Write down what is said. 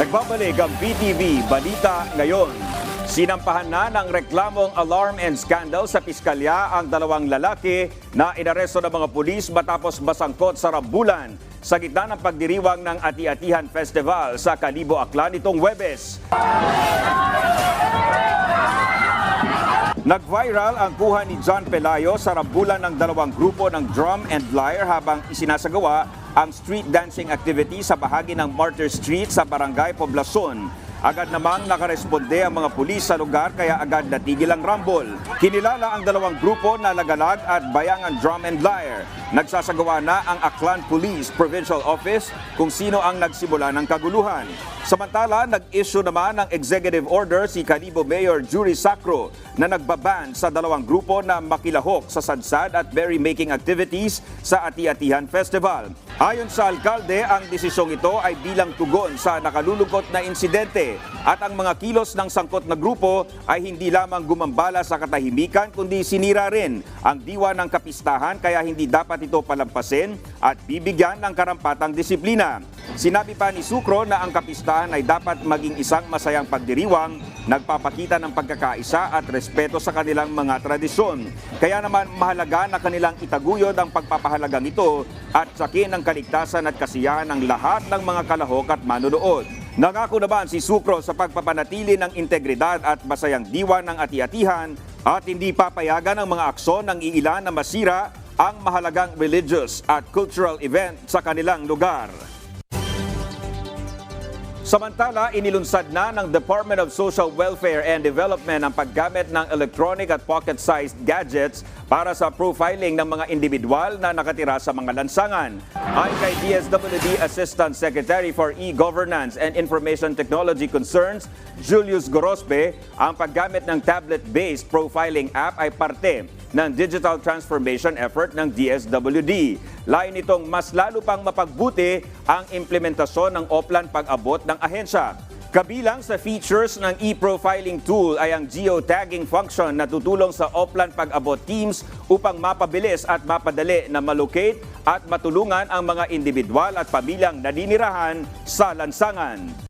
Nagbabalik ang BTV Balita ngayon. Sinampahan na ng reklamong alarm and scandal sa piskalya ang dalawang lalaki na inaresto ng mga pulis matapos masangkot sa rambulan sa gitna ng pagdiriwang ng Ati-Atihan Festival sa Kalibo Aklan itong Webes. Nag-viral ang kuha ni John Pelayo sa rambulan ng dalawang grupo ng drum and lyre habang isinasagawa ang street dancing activity sa bahagi ng Martyr Street sa Barangay Poblacion. Agad namang nakaresponde ang mga pulis sa lugar kaya agad natigil ang rumble. Kinilala ang dalawang grupo na Lagalag at Bayangan Drum and Lyre. Nagsasagawa na ang Aklan Police Provincial Office kung sino ang nagsimula ng kaguluhan. Samantala, nag-issue naman ng executive order si Calibo Mayor Jury Sacro na nagbaban sa dalawang grupo na makilahok sa sadsad at berry-making activities sa Ati-Atihan Festival. Ayon sa alkalde, ang desisyong ito ay bilang tugon sa nakalulungkot na insidente at ang mga kilos ng sangkot na grupo ay hindi lamang gumambala sa katahimikan kundi sinira rin ang diwa ng kapistahan kaya hindi dapat ito palampasin at bibigyan ng karampatang disiplina. Sinabi pa ni Sukro na ang kapistahan ay dapat maging isang masayang pagdiriwang, nagpapakita ng pagkakaisa at respeto sa kanilang mga tradisyon. Kaya naman mahalaga na kanilang itaguyod ang pagpapahalagang ito at sakin ang kaligtasan at kasiyahan ng lahat ng mga kalahok at manunood. Nangako naman si Sukro sa pagpapanatili ng integridad at masayang diwa ng ati-atihan at hindi papayagan ng mga akson ng iilan na masira ang mahalagang religious at cultural event sa kanilang lugar. Samantala, inilunsad na ng Department of Social Welfare and Development ang paggamit ng electronic at pocket-sized gadgets para sa profiling ng mga individual na nakatira sa mga lansangan. Ayon kay DSWD Assistant Secretary for E-Governance and Information Technology Concerns, Julius Gorospe, ang paggamit ng tablet-based profiling app ay parte ng digital transformation effort ng DSWD. Lain nitong mas lalo pang mapagbuti ang implementasyon ng Oplan pag-abot ng ahensya. Kabilang sa features ng e-profiling tool ay ang geotagging function na tutulong sa Oplan pag-abot teams upang mapabilis at mapadali na malocate at matulungan ang mga individual at pamilyang naninirahan sa lansangan.